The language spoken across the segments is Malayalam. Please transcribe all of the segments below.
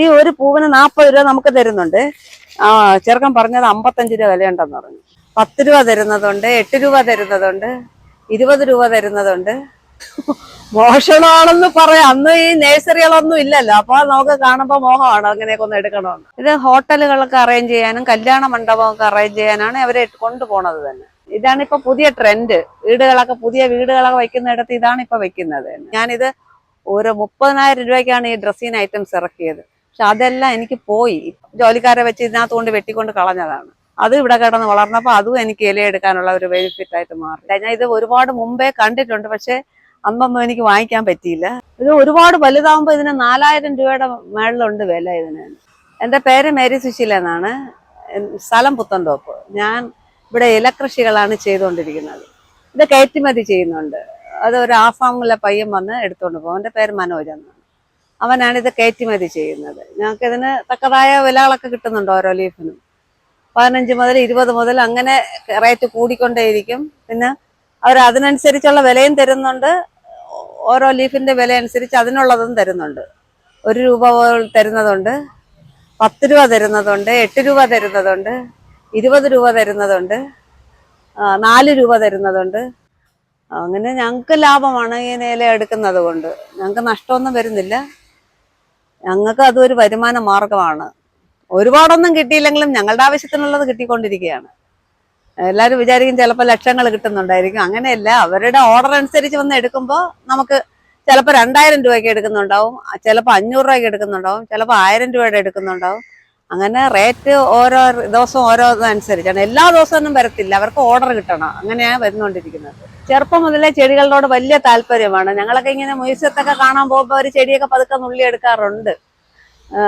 ഈ ഒരു പൂവിന് നാൽപ്പത് രൂപ നമുക്ക് തരുന്നുണ്ട്. ആ ചെറുക്കൻ പറഞ്ഞത് അമ്പത്തഞ്ച് രൂപ വിലയുണ്ടെന്ന് പറഞ്ഞു. പത്ത് രൂപ തരുന്നതുണ്ട് എട്ട് രൂപ തരുന്നതുണ്ട് ഇരുപത് രൂപ തരുന്നതുണ്ട്. മോഷണമാണെന്ന് പറയാം. അന്ന് ഈ നേഴ്സറികളൊന്നും ഇല്ലല്ലോ. അപ്പൊ നമുക്ക് കാണുമ്പോ മോഹമാണ് അങ്ങനെയൊക്കെ ഒന്ന് എടുക്കണമെന്ന്. ഇത് ഹോട്ടലുകളൊക്കെ അറേഞ്ച് ചെയ്യാനും കല്യാണ മണ്ഡപമൊക്കെ അറേഞ്ച് ചെയ്യാനാണ് അവരെ കൊണ്ടുപോണത് തന്നെ. ഇതാണ് ഇപ്പൊ പുതിയ ട്രെൻഡ് വീടുകളൊക്കെ പുതിയ വീടുകളൊക്കെ വെക്കുന്നിടത്ത് ഇതാണ് ഇപ്പൊ വെക്കുന്നത് ഞാനിത് ഒരു മുപ്പതിനായിരം രൂപയ്ക്കാണ് ഈ ഡ്രസ്സിങ് ഐറ്റംസ് ഇറക്കിയത്. പക്ഷെ അതെല്ലാം എനിക്ക് പോയി. ജോലിക്കാരെ വെച്ച് ഇതിനകത്ത് കൊണ്ട് വെട്ടിക്കൊണ്ട് കളഞ്ഞതാണ്. അത് ഇവിടെ കിടന്ന് വളർന്നപ്പോൾ അതും എനിക്ക് ഇലയെടുക്കാനുള്ള ഒരു ബെനിഫിറ്റ് ആയിട്ട് മാറി. ഞാൻ ഇത് ഒരുപാട് മുമ്പേ കണ്ടിട്ടുണ്ട്. പക്ഷെ അന്നൊന്നും എനിക്ക് വാങ്ങിക്കാൻ പറ്റിയില്ല. ഇത് ഒരുപാട് വലുതാവുമ്പോൾ ഇതിന് നാലായിരം രൂപയുടെ മേളിലുണ്ട് വില ഇതിന്. എന്റെ പേര് മേരി സുശീല എന്നാണ്. സ്ഥലം പുത്തൻതോപ്പ്. ഞാൻ ഇവിടെ ഇലകൃഷികളാണ് ചെയ്തുകൊണ്ടിരിക്കുന്നത്. ഇത് കയറ്റുമതി ചെയ്യുന്നുണ്ട്. അത് ഒരു ആസാമിലെ പയ്യൻ വന്ന് എടുത്തുകൊണ്ട് പോകും. എന്റെ പേര് മനോജ് എന്നാണ്. അവനാണ് ഇത് കയറ്റുമതി ചെയ്യുന്നത്. ഞങ്ങൾക്ക് ഇതിന് തക്കതായ വിലകളൊക്കെ കിട്ടുന്നുണ്ട് ഓരോ ലീഫിനും. പതിനഞ്ച് മുതൽ ഇരുപത് മുതൽ അങ്ങനെ റേറ്റ് കൂടിക്കൊണ്ടേയിരിക്കും. പിന്നെ അവർ അതിനനുസരിച്ചുള്ള വിലയും തരുന്നുണ്ട്. ഓരോ ലീഫിന്റെ വില അനുസരിച്ച് അതിനുള്ളതും തരുന്നുണ്ട്. ഒരു രൂപ തരുന്നതുണ്ട്. പത്ത് രൂപ തരുന്നതുണ്ട്. എട്ട് രൂപ തരുന്നതുണ്ട്. ഇരുപത് രൂപ തരുന്നതുണ്ട്. നാല് രൂപ തരുന്നതുണ്ട്. അങ്ങനെ ഞങ്ങൾക്ക് ലാഭമാണ് ഈ നില എടുക്കുന്നത് കൊണ്ട്. ഞങ്ങൾക്ക് നഷ്ടമൊന്നും വരുന്നില്ല. ഞങ്ങൾക്ക് അതൊരു വരുമാന മാർഗമാണ്. ഒരുപാടൊന്നും കിട്ടിയില്ലെങ്കിലും ഞങ്ങളുടെ ആവശ്യത്തിനുള്ളത് കിട്ടിക്കൊണ്ടിരിക്കുകയാണ്. എല്ലാവരും വിചാരിക്കും ചിലപ്പോൾ ലക്ഷങ്ങൾ കിട്ടുന്നുണ്ടായിരിക്കും. അങ്ങനെയല്ല അവരുടെ ഓർഡർ അനുസരിച്ച് വന്ന് എടുക്കുമ്പോൾ നമുക്ക് ചിലപ്പോൾ രണ്ടായിരം രൂപയ്ക്ക് എടുക്കുന്നുണ്ടാവും ചിലപ്പോൾ അഞ്ഞൂറ് രൂപയ്ക്ക് എടുക്കുന്നുണ്ടാവും ചിലപ്പോൾ ആയിരം രൂപയുടെ എടുക്കുന്നുണ്ടാവും. അങ്ങനെ റേറ്റ് ഓരോ ദിവസവും ഓരോ അനുസരിച്ചാണ് എല്ലാ ഒന്നും വരത്തില്ല. അവർക്ക് ഓർഡർ കിട്ടണം. അങ്ങനെയാണ് വരുന്നുകൊണ്ടിരിക്കുന്നത് ചെറുപ്പം മുതലേ ചെടികളോട് വലിയ താല്പര്യമാണ്. ഞങ്ങളൊക്കെ ഇങ്ങനെ മ്യൂസിയത്തൊക്കെ കാണാൻ പോകുമ്പോൾ ഒരു ചെടിയൊക്കെ പതുക്കെ നുള്ളി എടുക്കാറുണ്ട്. ആ,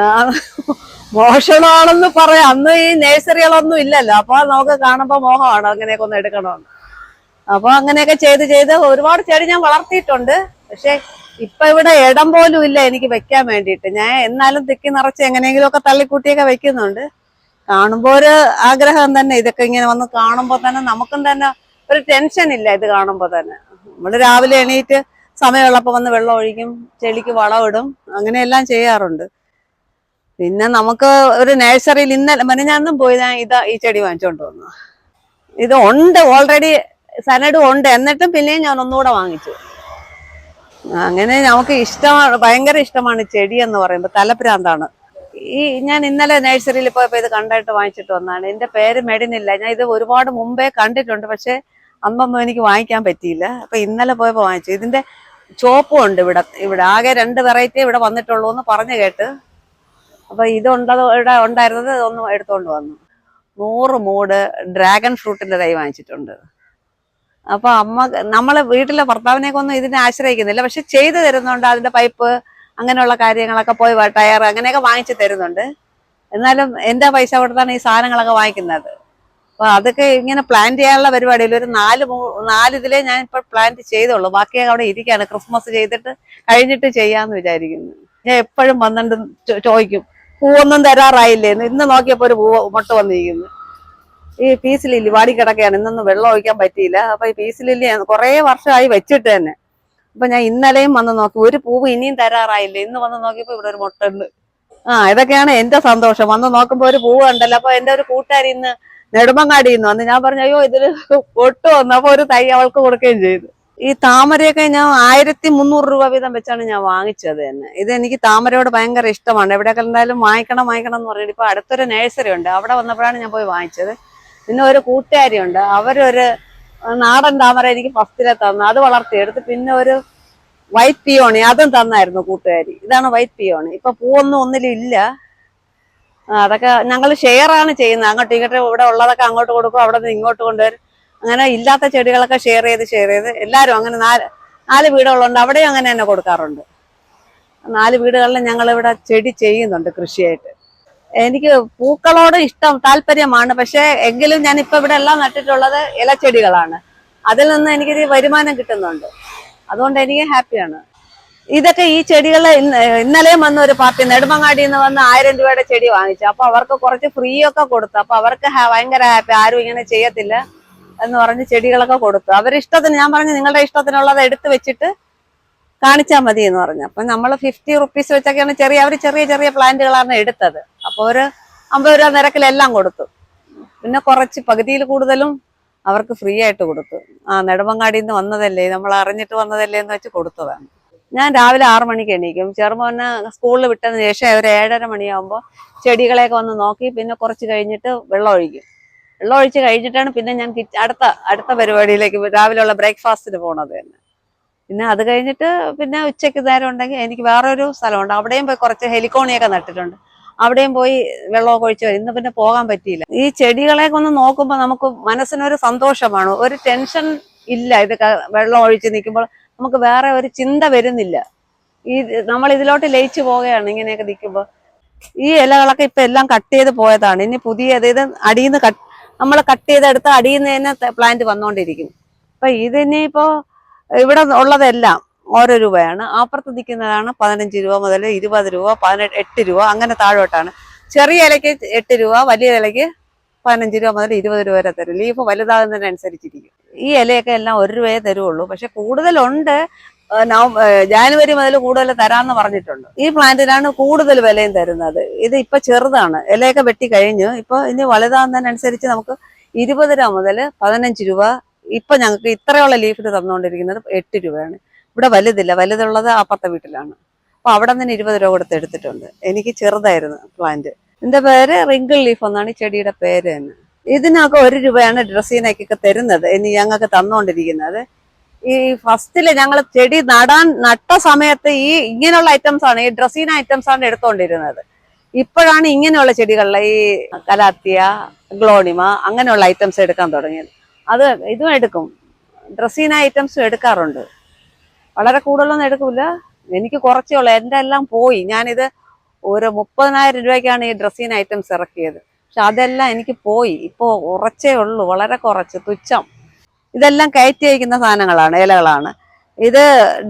മോഷണമാണെന്ന് പറയാം. അന്ന് ഈ നേഴ്സറികളൊന്നും ഇല്ലല്ലോ. അപ്പൊ നമുക്ക് കാണുമ്പോൾ മോഹമാണ് അങ്ങനെയൊക്കെ ഒന്ന് എടുക്കണമെന്ന് അപ്പൊ അങ്ങനെയൊക്കെ ചെയ്ത് ചെയ്ത് ഒരുപാട് ചെടി ഞാൻ വളർത്തിയിട്ടുണ്ട്. പക്ഷെ ഇപ്പൊ ഇവിടെ ഇടം പോലും ഇല്ല എനിക്ക് വെക്കാൻ വേണ്ടിയിട്ട്. ഞാൻ എന്നാലും തിക്കി നിറച്ച് എങ്ങനെയെങ്കിലും ഒക്കെ തള്ളിക്കൂട്ടിയൊക്കെ വെക്കുന്നുണ്ട്. കാണുമ്പോ ഒരു ആഗ്രഹം തന്നെ ഇതൊക്കെ ഇങ്ങനെ വന്ന് കാണുമ്പോ തന്നെ നമുക്കും തന്നെ ഒരു ടെൻഷൻ ഇല്ല ഇത് കാണുമ്പോ തന്നെ. നമ്മൾ രാവിലെ എണീറ്റ് സമയമുള്ളപ്പോ വന്ന് വെള്ളം ഒഴിക്കും ചെളിക്ക് വളം വളമിടും അങ്ങനെയെല്ലാം ചെയ്യാറുണ്ട്. പിന്നെ നമുക്ക് ഒരു നഴ്സറിയിൽ ഇന്നലെ മനുഞ്ഞാന്നും പോയി ഞാൻ ഇതാ ഈ ചെടി വാങ്ങിച്ചോണ്ട് വന്നു. ഇത് ഉണ്ട് ഓൾറെഡി സനഡും ഉണ്ട്. എന്നിട്ടും പിന്നെയും ഞാൻ ഒന്നുകൂടെ വാങ്ങിച്ചു. അങ്ങനെ നമുക്ക് ഇഷ്ടമാണ് ഭയങ്കര ഇഷ്ടമാണ് ചെടി എന്ന് പറയുമ്പോൾ തലപ്രാന്താണ്. ഈ ഞാൻ ഇന്നലെ നഴ്സറിയിൽ പോയപ്പോൾ ഇത് കണ്ടായിട്ട് വാങ്ങിച്ചിട്ട് വന്നാണ്. എന്റെ പേര് മെഡിനില്ല ഞാൻ ഇത് ഒരുപാട് മുമ്പേ കണ്ടിട്ടുണ്ട് പക്ഷേ അമ്മമ്മ എനിക്ക് വാങ്ങിക്കാൻ പറ്റിയില്ല. അപ്പൊ ഇന്നലെ പോയപ്പോൾ വാങ്ങിച്ചു. ഇതിന്റെ ചോപ്പും ഉണ്ട് ഇവിടെ ഇവിടെ. ആകെ രണ്ട് വെറൈറ്റി ഇവിടെ വന്നിട്ടുള്ളൂ എന്ന് പറഞ്ഞു കേട്ട്. അപ്പൊ ഇതുണ്ടത് ഇവിടെ ഉണ്ടായിരുന്നത് ഒന്ന് എടുത്തുകൊണ്ട് വന്നു. നൂറ് മൂട് ഡ്രാഗൺ ഫ്രൂട്ടിന്റെ തൈ വാങ്ങിച്ചിട്ടുണ്ട്. അപ്പൊ അമ്മ നമ്മളെ വീട്ടിലെ ഭർത്താവിനെയൊക്കെ ഒന്നും ഇതിനെ ആശ്രയിക്കുന്നില്ല. പക്ഷെ ചെയ്തു തരുന്നുണ്ട്. അതിന്റെ പൈപ്പ് അങ്ങനെയുള്ള കാര്യങ്ങളൊക്കെ പോയി ടയർ അങ്ങനെയൊക്കെ വാങ്ങിച്ചു തരുന്നുണ്ട്. എന്നാലും എന്റെ പൈസ കൊടുത്താണ് ഈ സാധനങ്ങളൊക്കെ വാങ്ങിക്കുന്നത്? അപ്പൊ അതൊക്കെ ഇങ്ങനെ പ്ലാൻ ചെയ്യാനുള്ള പരിപാടിയിൽ ഒരു നാല് മൂ- നാല് ഇതിലേ ഞാൻ ഇപ്പൊ പ്ലാൻ ചെയ്തുള്ളൂ. ബാക്കിയൊക്കെ അവിടെ ഇരിക്കുകയാണ്. ക്രിസ്മസ് ചെയ്തിട്ട് കഴിഞ്ഞിട്ട് ചെയ്യാന്ന് വിചാരിക്കുന്നു. ഞാൻ എപ്പോഴും വന്നിട്ട് ചോദിക്കും. പൂവൊന്നും തരാറായില്ലേ ഇന്ന് നോക്കിയപ്പോ ഒരു പൂവ് മുട്ട വന്നിരിക്കുന്നു. ഈ പീസ് ലില്ലി വാടി കിടക്കുകയാണ് ഇന്നൊന്നും വെള്ളം ഒഴിക്കാൻ പറ്റിയില്ല. അപ്പൊ ഈ പീസ് ലില്ലി കുറെ വർഷമായി വെച്ചിട്ട് തന്നെ. അപ്പൊ ഞാൻ ഇന്നലെയും വന്ന് നോക്കി. ഒരു പൂവ് ഇനിയും തരാറായില്ല? ഇന്ന് വന്ന് നോക്കിയപ്പോ ഇവിടെ ഒരു മുട്ട ഉണ്ട് ആ ഇതൊക്കെയാണ് എന്റെ സന്തോഷം. വന്ന് നോക്കുമ്പോ ഒരു പൂവ് ഉണ്ടല്ലോ അപ്പൊ എന്റെ ഒരു കൂട്ടുകാരി ഇന്ന് നെടുമങ്ങാടി ഇന്ന് വന്ന് ഞാൻ പറഞ്ഞു അയ്യോ ഇതിൽ പൊട്ടു വന്നു. അപ്പൊ ഒരു തൈ അവൾക്ക് കൊടുക്കുകയും ചെയ്തു. ഈ താമരയൊക്കെ ഞാൻ ആയിരത്തി മുന്നൂറ് രൂപ വീതം വെച്ചാണ് ഞാൻ വാങ്ങിച്ചത് തന്നെ. ഇത് എനിക്ക് താമരയോട് ഭയങ്കര ഇഷ്ടമാണ്. എവിടെയൊക്കെ എന്തായാലും വാങ്ങിക്കണം വാങ്ങിക്കണം എന്ന് പറഞ്ഞിട്ട് ഇപ്പൊ അടുത്തൊരു നഴ്സറി ഉണ്ട്. അവിടെ വന്നപ്പോഴാണ് ഞാൻ പോയി വാങ്ങിച്ചത്. പിന്നെ ഒരു കൂട്ടുകാരിയുണ്ട് അവരൊരു നാടൻ താമര എനിക്ക് ഫസ്റ്റിലെ തന്നു. അത് വളർത്തിയെടുത്ത് പിന്നെ ഒരു വൈറ്റ് പിയോണി അതും തന്നായിരുന്നു കൂട്ടുകാരി. ഇതാണ് വൈറ്റ് പിയോണി ഇപ്പൊ പൂവൊന്നും ഒന്നിലും ഇല്ല. അതൊക്കെ ഞങ്ങൾ ഷെയർ ആണ് ചെയ്യുന്നത്. അങ്ങോട്ടും ഇങ്ങോട്ടും ഇവിടെ ഉള്ളതൊക്കെ അങ്ങോട്ട് കൊടുക്കും അവിടെ നിന്ന് ഇങ്ങോട്ട് കൊണ്ടുവരും. അങ്ങനെ ഇല്ലാത്ത ചെടികളൊക്കെ ഷെയർ ചെയ്ത് ഷെയർ ചെയ്ത്. എല്ലാവരും അങ്ങനെ നാല് നാല് വീടുകളുണ്ട്. അവിടെയും അങ്ങനെ തന്നെ കൊടുക്കാറുണ്ട്. നാല് വീടുകളിലും ഞങ്ങളിവിടെ ചെടി ചെയ്യുന്നുണ്ട് കൃഷിയായിട്ട്. എനിക്ക് പൂക്കളോട് ഇഷ്ടം താല്പര്യമാണ്. പക്ഷെ എങ്കിലും ഞാൻ ഇപ്പൊ ഇവിടെ എല്ലാം നട്ടിട്ടുള്ളത് ഇലച്ചെടികളാണ്. അതിൽ നിന്ന് എനിക്കൊരു വരുമാനം കിട്ടുന്നുണ്ട്. അതുകൊണ്ട് എനിക്ക് ഹാപ്പിയാണ്. ഇതൊക്കെ ഈ ചെടികളെ ഇന്നലെയും വന്ന ഒരു പാർട്ടി നെടുമങ്ങാടിയിൽ നിന്ന് വന്ന് ആയിരം രൂപയുടെ ചെടി വാങ്ങിച്ചു. അപ്പൊ അവർക്ക് കുറച്ച് ഫ്രീ ഒക്കെ കൊടുത്തു. അപ്പൊ അവർക്ക് ഭയങ്കര ഹാപ്പി. ആരും ഇങ്ങനെ ചെയ്യത്തില്ല എന്ന് പറഞ്ഞ് ചെടികളൊക്കെ കൊടുത്തു. അവരുടെ ഇഷ്ടത്തിന് ഞാൻ പറഞ്ഞു നിങ്ങളുടെ ഇഷ്ടത്തിനുള്ളത് എടുത്തു വെച്ചിട്ട് കാണിച്ചാൽ മതി എന്ന് പറഞ്ഞു. അപ്പൊ നമ്മൾ ഫിഫ്റ്റി റുപ്പീസ് വെച്ചൊക്കെയാണ് ചെറിയ അവർ ചെറിയ ചെറിയ പ്ലാന്റുകളാണ് എടുത്തത്. അപ്പോൾ ഒരു അമ്പത് രൂപ നിരക്കിലെല്ലാം കൊടുത്തു. പിന്നെ കുറച്ച് പകുതിയിൽ കൂടുതലും അവർക്ക് ഫ്രീ ആയിട്ട് കൊടുത്തു. ആ നെടുമങ്ങാടിയിൽ നിന്ന് വന്നതല്ലേ? നമ്മൾ അറിഞ്ഞിട്ട് വന്നതല്ലേ എന്ന് വെച്ച് കൊടുത്തതാണ്. ഞാൻ രാവിലെ ആറു മണിക്ക് എണീക്കും. ചെറുമോനെ സ്കൂളിൽ വിട്ടതിന് ശേഷം ഒരു ഏഴര മണിയാകുമ്പോൾ ചെടികളെയൊക്കെ വന്ന് നോക്കി പിന്നെ കുറച്ച് കഴിഞ്ഞിട്ട് വെള്ളം ഒഴിക്കും. വെള്ളം ഒഴിച്ച് കഴിഞ്ഞിട്ടാണ് പിന്നെ ഞാൻ അടുത്ത അടുത്ത പരിപാടിയിലേക്ക് രാവിലെയുള്ള ബ്രേക്ക്ഫാസ്റ്റിന് പോണത് തന്നെ. പിന്നെ അത് കഴിഞ്ഞിട്ട് പിന്നെ ഉച്ചയ്ക്ക് നേരം ഉണ്ടെങ്കിൽ എനിക്ക് വേറൊരു സ്ഥലമുണ്ട്. അവിടെയും പോയി കുറച്ച് ഹെലികോണിയൊക്കെ നട്ടിട്ടുണ്ട്. അവിടെയും പോയി വെള്ളമൊക്കെ ഒഴിച്ചു ഇന്ന് പിന്നെ പോകാൻ പറ്റിയില്ല. ഈ ചെടികളെ ഒന്ന് നോക്കുമ്പോൾ നമുക്ക് മനസ്സിനൊരു സന്തോഷമാണ്. ഒരു ടെൻഷൻ ഇല്ല. ഇത് വെള്ളം ഒഴിച്ച് നിൽക്കുമ്പോൾ നമുക്ക് വേറെ ഒരു ചിന്ത വരുന്നില്ല. ഈ നമ്മൾ ഇതിലോട്ട് ലയിച്ചു പോവുകയാണ് ഇങ്ങനെയൊക്കെ നിൽക്കുമ്പോൾ. ഈ ഇലകളൊക്കെ ഇപ്പൊ എല്ലാം കട്ട് ചെയ്ത് പോയതാണ്. ഇനി പുതിയത് അതായത് അടിയിൽ നിന്ന് കട്ട് നമ്മൾ കട്ട് ചെയ്തെടുത്ത് അടിയിൽ നിന്ന് തന്നെ പ്ലാന്റ് വന്നുകൊണ്ടിരിക്കും അപ്പൊ ഇതിനിപ്പോ ഇവിടെ ഉള്ളതെല്ലാം ഓരോ രൂപയാണ്. അപ്പുറത്ത് നിൽക്കുന്നതാണ് പതിനഞ്ച് രൂപ മുതൽ ഇരുപത് രൂപ പതിനെട്ട് എട്ട് രൂപ അങ്ങനെ താഴോട്ടാണ്. ചെറിയ ഇലയ്ക്ക് എട്ട് രൂപ വലിയ ഇലയ്ക്ക് പതിനഞ്ച് രൂപ മുതൽ ഇരുപത് രൂപ വരെ തരും. ലീഫ് വലുതാകുന്നതിനനുസരിച്ചിരിക്കും. ഈ ഇലയൊക്കെ എല്ലാം ഒരു രൂപയെ തരുള്ളൂ. പക്ഷെ കൂടുതലുണ്ട് ജാനുവരി മുതൽ കൂടുതൽ തരാമെന്ന് പറഞ്ഞിട്ടുണ്ട്. ഈ പ്ലാന്റിനാണ് കൂടുതൽ വിലയും തരുന്നത്. ഇത് ഇപ്പൊ ചെറുതാണ്. ഇലയൊക്കെ വെട്ടി കഴിഞ്ഞു. ഇപ്പൊ ഇനി വലുതാകുന്നതിനനുസരിച്ച് നമുക്ക് ഇരുപത് രൂപ മുതൽ പതിനഞ്ച് രൂപ ഇപ്പൊ ഞങ്ങൾക്ക് ഇത്രയുള്ള ലീഫിന് തന്നുകൊണ്ടിരിക്കുന്നത് എട്ട് രൂപയാണ്. ഇവിടെ വലുതില്ല. വലുതുള്ളത് അപ്പുറത്തെ വീട്ടിലാണ്. അപ്പൊ അവിടെ നിന്ന് ഇരുപത് രൂപ കൊടുത്ത് എടുത്തിട്ടുണ്ട്. എനിക്ക് ചെറുതായിരുന്നു പ്ലാന്റ് എന്റെ പേര് റിങ്കിൾ ലീഫ് എന്നാണ് ചെടിയുടെ പേര് തന്നെ. ഇതിനൊക്കെ ഒരു രൂപയാണ് ഡ്രസ്സിനൊക്കെ തരുന്നത് ഇനി ഞങ്ങൾക്ക് തന്നുകൊണ്ടിരിക്കുന്നത്. ഈ ഫസ്റ്റിൽ ഞങ്ങൾ ചെടി നടാൻ നട്ട സമയത്ത് ഈ ഇങ്ങനെയുള്ള ഐറ്റംസ് ആണ് ഈ ഡ്രസ്സിന് ഐറ്റംസ് ആണ് എടുത്തുകൊണ്ടിരുന്നത് ഇപ്പോഴാണ് ഇങ്ങനെയുള്ള ചെടികളിലെ ഈ കലാത്തിയ ഗ്ലോണിമ അങ്ങനെയുള്ള ഐറ്റംസ് എടുക്കാൻ തുടങ്ങിയത്. അത് ഇതും എടുക്കും. ഡ്രസ്സിന് ഐറ്റംസും എടുക്കാറുണ്ട്. വളരെ കൂടുതലൊന്നും എടുക്കില്ല എനിക്ക് കുറച്ചേ ഉള്ളൂ. എന്റെ എല്ലാം പോയി. ഞാനിത് ഒരു മുപ്പതിനായിരം രൂപയ്ക്കാണ് ഈ ഡ്രസ്സിങ് ഐറ്റംസ് ഇറക്കിയത്. പക്ഷെ അതെല്ലാം എനിക്ക് പോയി. ഇപ്പോൾ ഉറച്ചേ ഉള്ളൂ. വളരെ കുറച്ച്. തുച്ഛം. ഇതെല്ലാം കയറ്റി അയക്കുന്ന സാധനങ്ങളാണ് ഇലകളാണ്. ഇത്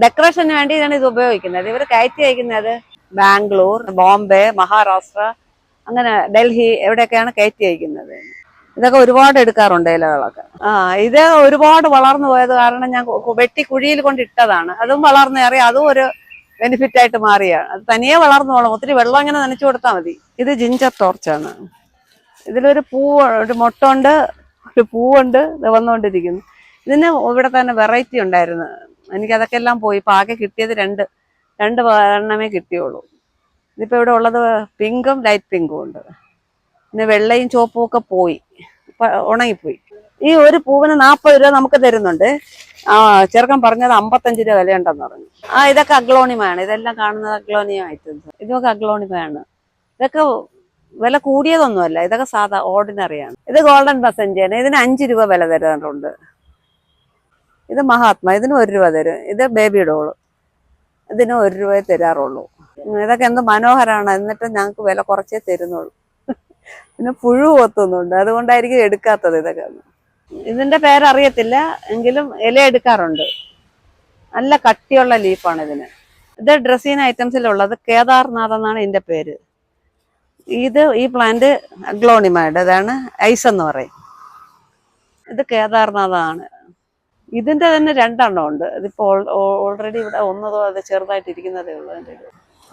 ഡെക്കറേഷന് വേണ്ടിയിട്ടാണ് ഇത് ഉപയോഗിക്കുന്നത്. ഇവർ കയറ്റി അയക്കുന്നത് ബാംഗ്ലൂർ ബോംബെ മഹാരാഷ്ട്ര അങ്ങനെ ഡൽഹി എവിടെയൊക്കെയാണ് കയറ്റി അയക്കുന്നത് ഇതൊക്കെ ഒരുപാട് എടുക്കാറുണ്ട് ഇലകളൊക്കെ. ആ ഇത് ഒരുപാട് വളർന്നു പോയത് കാരണം ഞാൻ വെട്ടി കുഴിയിൽ കൊണ്ട് ഇട്ടതാണ്. അതും വളർന്നേറി അതും ഒരു ബെനിഫിറ്റ് ആയിട്ട് മാറിയാണ് അത് തനിയെ വളർന്നോളും. ഒത്തിരി വെള്ളം ഇങ്ങനെ നനച്ചു കൊടുത്താൽ മതി. ഇത് ജിഞ്ചർ ടോർച്ചാണ് ഇതിലൊരു പൂവ് ഒരു മുട്ടുണ്ട് ഒരു പൂവുണ്ട് വന്നുകൊണ്ടിരിക്കുന്നു ഇതിന് ഇവിടെ തന്നെ വെറൈറ്റി ഉണ്ടായിരുന്നു. എനിക്ക് അതൊക്കെ എല്ലാം പോയി. ഇപ്പൊ ആകെ കിട്ടിയത് രണ്ട് രണ്ട് എണ്ണമേ കിട്ടിയുള്ളൂ. ഇതിപ്പോ ഇവിടെ ഉള്ളത് പിങ്കും ലൈറ്റ് പിങ്കും ഉണ്ട്. പിന്നെ വെള്ളയും ചുവപ്പും ഒക്കെ പോയി. ഉണങ്ങിപ്പോയി. ഈ ഒരു പൂവിന് നാൽപ്പത് രൂപ നമുക്ക് തരുന്നുണ്ട്. ആ ചെറുക്കൻ പറഞ്ഞത് അമ്പത്തഞ്ച് രൂപ വിലയുണ്ടെന്ന് പറഞ്ഞു. ആ ഇതൊക്കെ അഗ്ലോണിമയാണ്. ഇതെല്ലാം കാണുന്നത് അഗ്ലോണിയ ഇതൊക്കെ അഗ്ലോണിമയാണ്. ഇതൊക്കെ വില കൂടിയതൊന്നുമല്ല. ഇതൊക്കെ സാധാ ഓർഡിനറിയാണ് ഇത് ഗോൾഡൻ ബസഞ്ചേന ഇതിന് അഞ്ച് രൂപ വില തരുന്നുണ്ട് ഇത് മഹാത്മാ ഇതിന് ഒരു രൂപ തരും. ഇത് ബേബി ഡോൾ ഇതിന് ഒരു രൂപയെ തരാറുള്ളൂ. ഇതൊക്കെ എന്ത് മനോഹരമാണ് എന്നിട്ട് ഞങ്ങൾക്ക് വില കുറച്ചേ തരുന്നുള്ളൂ. പിന്നെ പുഴു കൊത്തുന്നുണ്ട്. അതുകൊണ്ടായിരിക്കും എടുക്കാത്തത് ഇതൊക്കെ. ഇതിന്റെ പേരറിയത്തില്ല എങ്കിലും ഇല എടുക്കാറുണ്ട്. നല്ല കട്ടിയുള്ള ലീഫാണ് ഇതിന്. ഇത് ഡ്രസ്സീൻ ഐറ്റംസിലുള്ളത് കേദാർനാഥ് എന്നാണ് ഇതിന്റെ പേര്. ഇത് ഈ പ്ലാന്റ് അഗ്ലോണിമയുടെ ഐസ് എന്ന് പറയും. ഇത് കേദാർനാഥാണ്. ഇതിന്റെ തന്നെ രണ്ടെണ്ണം ഉണ്ട്. ഇതിപ്പോൾ ഓൾറെഡി ഇവിടെ ഒന്നതോ അത് ചെറുതായിട്ട് ഇരിക്കുന്നതേ ഉള്ളൂ അതിന്റെ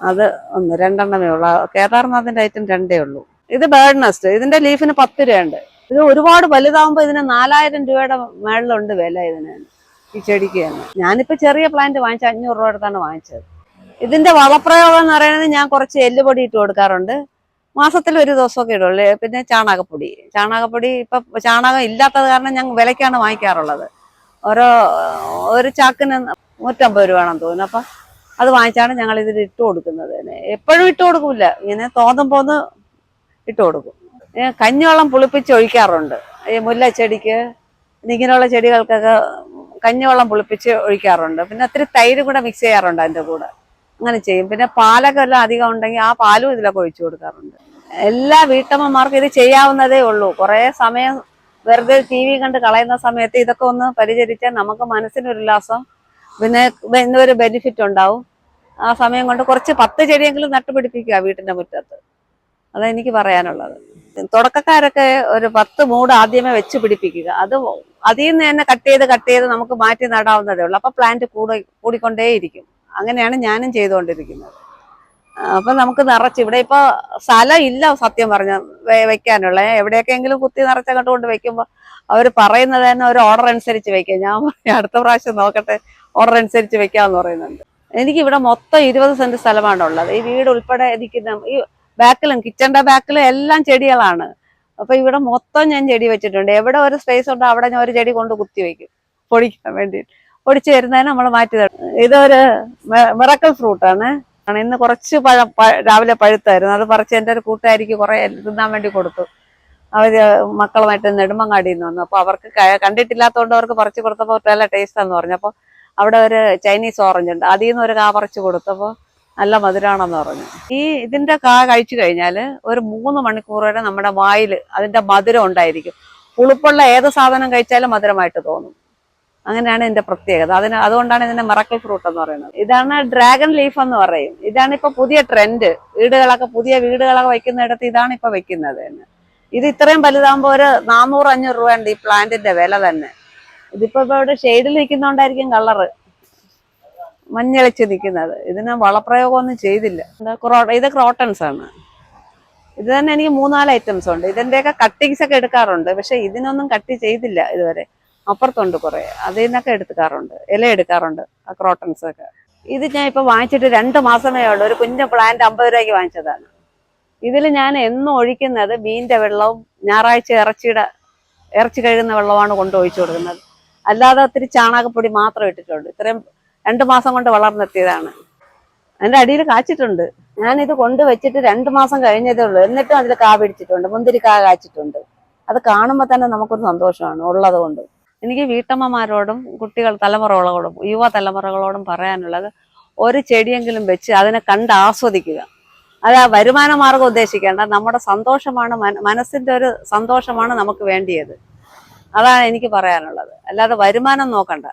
അത് ഒന്ന് രണ്ടെണ്ണമേ ഉള്ളൂ. കേദാർനാഥിന്റെ ഐറ്റം രണ്ടേ ഉള്ളൂ. ഇത് ബേർഡ് നെസ്റ്റ് ഇതിന്റെ ലീഫിന് പത്ത് രൂപയുണ്ട്. ഇത് ഒരുപാട് വലുതാവുമ്പോൾ ഇതിന് നാലായിരം രൂപയുടെ മേളിലുണ്ട് വില ഇതിന്. ഈ ചെടിക്ക് തന്നെ. ഞാനിപ്പോ ചെറിയ പ്ലാന്റ് വാങ്ങിച്ച അഞ്ഞൂറ് രൂപ അടുത്താണ് വാങ്ങിച്ചത്. ഇതിന്റെ വളപ്രയോഗം എന്ന് പറയുന്നത് ഞാൻ കുറച്ച് എല്ലുപൊടി ഇട്ട് കൊടുക്കാറുണ്ട്. മാസത്തിൽ ഒരു ദിവസമൊക്കെ ഇടുള്ളൂ. പിന്നെ ചാണകപ്പൊടി. ചാണകപ്പൊടി ഇപ്പൊ ചാണകം ഇല്ലാത്തത് കാരണം ഞാൻ വിലക്കാണ് വാങ്ങിക്കാറുള്ളത്. ഓരോ ഒരു ചാക്കിന് നൂറ്റമ്പത് രൂപയാണെന്ന് തോന്നുന്നു. അപ്പൊ അത് വാങ്ങിച്ചാണ് ഞങ്ങൾ ഇതിൽ ഇട്ട് കൊടുക്കുന്നത്. എപ്പോഴും ഇട്ട് കൊടുക്കൂല. ഇങ്ങനെ തോന്നുമ്പോൾ ഒന്ന് ഇട്ട് കൊടുക്കും. കഞ്ഞിവെള്ളം പുളിപ്പിച്ച് ഒഴിക്കാറുണ്ട് ഈ മുല്ലച്ചെടിക്ക് ചെടിക്ക് ഇങ്ങനെയുള്ള ചെടികൾക്കൊക്കെ കഞ്ഞിവെള്ളം പുളിപ്പിച്ച് ഒഴിക്കാറുണ്ട്. പിന്നെ ഒത്തിരി തൈര് കൂടെ മിക്സ് ചെയ്യാറുണ്ട് അതിന്റെ കൂടെ. അങ്ങനെ ചെയ്യും. പിന്നെ പാലൊക്കെ എല്ലാം അധികം ഉണ്ടെങ്കിൽ ആ പാലും ഇതിലൊക്കെ ഒഴിച്ചു കൊടുക്കാറുണ്ട്. എല്ലാ വീട്ടമ്മമാർക്കും ഇത് ചെയ്യാവുന്നതേ ഉള്ളൂ. കുറേ സമയം വെറുതെ ടി വി കണ്ട് കളയുന്ന സമയത്ത് ഇതൊക്കെ ഒന്ന് പരിചരിച്ചാൽ നമുക്ക് മനസ്സിനൊരു ഉല്ലാസം പിന്നെ ഇതിന് ബെനിഫിറ്റ് ഉണ്ടാവും. ആ സമയം കൊണ്ട് കുറച്ച് പത്ത് ചെടിയെങ്കിലും നട്ടുപിടിപ്പിക്കുക വീട്ടിന്റെ മുറ്റത്ത്. അതാ എനിക്ക് പറയാനുള്ളത്. തുടക്കക്കാരൊക്കെ ഒരു പത്ത് മൂട് ആദ്യമേ വെച്ച് പിടിപ്പിക്കുക. അത് അതിൽ നിന്ന് തന്നെ കട്ട് ചെയ്ത് കട്ട് ചെയ്ത് നമുക്ക് മാറ്റി നടാവുന്നതേ ഉള്ളൂ. അപ്പൊ പ്ലാന്റ് കൂടെ കൂടിക്കൊണ്ടേയിരിക്കും. അങ്ങനെയാണ് ഞാനും ചെയ്തുകൊണ്ടിരിക്കുന്നത്. അപ്പൊ നമുക്ക് നിറച്ച് ഇവിടെ ഇപ്പൊ സ്ഥലം ഇല്ല സത്യം പറഞ്ഞ വെക്കാനുള്ള. എവിടെയൊക്കെയെങ്കിലും കുത്തി നിറച്ചങ്ങോട്ട് കൊണ്ട് വെക്കുമ്പോ അവർ പറയുന്നത് തന്നെ ഒരു ഓർഡർ അനുസരിച്ച് വെക്കാം ഞാൻ അടുത്ത പ്രാവശ്യം നോക്കട്ടെ ഓർഡർ അനുസരിച്ച് വെക്കാന്ന് പറയുന്നുണ്ട്. എനിക്ക് ഇവിടെ മൊത്തം ഇരുപത് സെന്റ് സ്ഥലമാണ് ഉള്ളത് ഈ വീട് ഉൾപ്പെടെ ഇരിക്കുന്ന ഈ ബാക്കിലും കിച്ചന്റെ ബാക്കിലും എല്ലാം ചെടികളാണ്. അപ്പൊ ഇവിടെ മൊത്തം ഞാൻ ചെടി വെച്ചിട്ടുണ്ട്. എവിടെ ഒരു സ്പേസ് ഉണ്ടോ അവിടെ ഞാൻ ഒരു ചെടി കൊണ്ട് കുത്തി വെക്കും. പൊടിക്കാൻ വേണ്ടി പൊടിച്ചു വരുന്നതിന് നമ്മൾ മാറ്റി തരും. ഇതൊരു മിറക്കൽ ഫ്രൂട്ടാണ് ആണ്. ഇന്ന് കുറച്ച് പഴം രാവിലെ പഴുത്തായിരുന്നു. അത് പറിച്ച് എന്റെ ഒരു കൂട്ടുകാരിക്ക് കുറെ തിന്നാൻ വേണ്ടി കൊടുത്തു. അവർ മക്കളുമായിട്ട് നെടുമങ്ങാടിയിൽ നിന്ന് വന്നു. അപ്പോൾ അവർക്ക് കണ്ടിട്ടില്ലാത്തതുകൊണ്ട് അവർക്ക് പറിച്ചു കൊടുത്തപ്പോൾ നല്ല ടേസ്റ്റാന്ന് പറഞ്ഞു. അപ്പോൾ അവിടെ ഒരു ചൈനീസ് ഓറഞ്ച് ഉണ്ട്. അതിൽ നിന്ന് ഒരു കാ പറിച്ചു കൊടുത്തപ്പോൾ നല്ല മധുരാണെന്ന് പറഞ്ഞു. ഈ ഇതിന്റെ കാ കഴിച്ചു കഴിഞ്ഞാൽ ഒരു മൂന്ന് മണിക്കൂർ വരെ നമ്മുടെ വായിൽ അതിന്റെ മധുരം ഉണ്ടായിരിക്കും. പുളിപ്പുള്ള ഏത് സാധനം കഴിച്ചാലും മധുരമായിട്ട് തോന്നും. അങ്ങനെയാണ് ഇതിന്റെ പ്രത്യേകത. അതിന് അതുകൊണ്ടാണ് ഇതിന്റെ മറക്കൽ ഫ്രൂട്ട് എന്ന് പറയുന്നത്. ഇതാണ് ഡ്രാഗൺ ലീഫ് എന്ന് പറയും. ഇതാണ് ഇപ്പൊ പുതിയ ട്രെൻഡ് വീടുകളൊക്കെ പുതിയ വീടുകളൊക്കെ വെക്കുന്നിടത്ത് ഇതാണ് ഇപ്പൊ വെക്കുന്നത് ഇത് ഇത്രയും വലുതാകുമ്പോൾ ഒരു നാനൂറ് അഞ്ഞൂറ് രൂപയുണ്ട് ഈ പ്ലാന്റിന്റെ വില തന്നെ. ഇതിപ്പോ ഇവിടെ ഷെയ്ഡിൽ നിൽക്കുന്നോണ്ടായിരിക്കും കളറ് മഞ്ഞളിച്ച് നിൽക്കുന്നത് ഇതിന് വളപ്രയോഗമൊന്നും ചെയ്തില്ല. ഇത് ക്രോട്ടൺസ് ആണ്. ഇത് തന്നെ എനിക്ക് മൂന്നാൽ ഐറ്റംസ് ഉണ്ട്. ഇതിന്റെയൊക്കെ കട്ടിങ്സ് ഒക്കെ എടുക്കാറുണ്ട്. പക്ഷെ ഇതിനൊന്നും കട്ട് ചെയ്തില്ല ഇതുവരെ. അപ്പുറത്തുണ്ട് കുറെ. അതിൽ നിന്നൊക്കെ എടുക്കാറുണ്ട്. ഇല എടുക്കാറുണ്ട്. ആ ക്രോട്ടൺസ് ഒക്കെ. ഇത് ഞാൻ ഇപ്പൊ വാങ്ങിച്ചിട്ട് രണ്ട് മാസമേ ഉള്ളൂ. ഒരു കുഞ്ഞു പ്ലാന്റ് അമ്പത് രൂപയ്ക്ക് വാങ്ങിച്ചതാണ്. ഇതിൽ ഞാൻ എന്നും ഒഴിക്കുന്നത് മീനിന്റെ വെള്ളവും ഞായറാഴ്ച ഇറച്ചിയുടെ ഇറച്ചി കഴുകുന്ന വെള്ളമാണ് കൊണ്ട് ഒഴിച്ചു കൊടുക്കുന്നത്. അല്ലാതെ ഒത്തിരി ചാണകപ്പൊടി മാത്രം ഇട്ടിട്ടുണ്ട്. ഇത്രയും രണ്ട് മാസം കൊണ്ട് വളർന്നെത്തിയതാണ്. അതിന്റെ അടിയിൽ കാച്ചിട്ടുണ്ട്. ഞാൻ ഇത് കൊണ്ടുവച്ചിട്ട് രണ്ട് മാസം കഴിഞ്ഞതേ ഉള്ളൂ. എന്നിട്ടും അതിൽ കാ പിടിച്ചിട്ടുണ്ട്. മുന്തിരി കാ കാച്ചിട്ടുണ്ട്. അത് കാണുമ്പോൾ തന്നെ നമുക്കൊരു സന്തോഷമാണ് ഉള്ളത് കൊണ്ട്. എനിക്ക് വീട്ടമ്മമാരോടും കുട്ടികൾ തലമുറകളോടും യുവ തലമുറകളോടും പറയാനുള്ളത് ഒരു ചെടിയെങ്കിലും വെച്ച് അതിനെ കണ്ട് ആസ്വദിക്കുക. അത് ആ വരുമാന മാർഗം ഉദ്ദേശിക്കേണ്ട. നമ്മുടെ സന്തോഷമാണ് മനസ്സിന്റെ ഒരു സന്തോഷമാണ് നമുക്ക് വേണ്ടിയത്. അതാണ് എനിക്ക് പറയാനുള്ളത്. അല്ലാതെ വരുമാനം നോക്കണ്ട.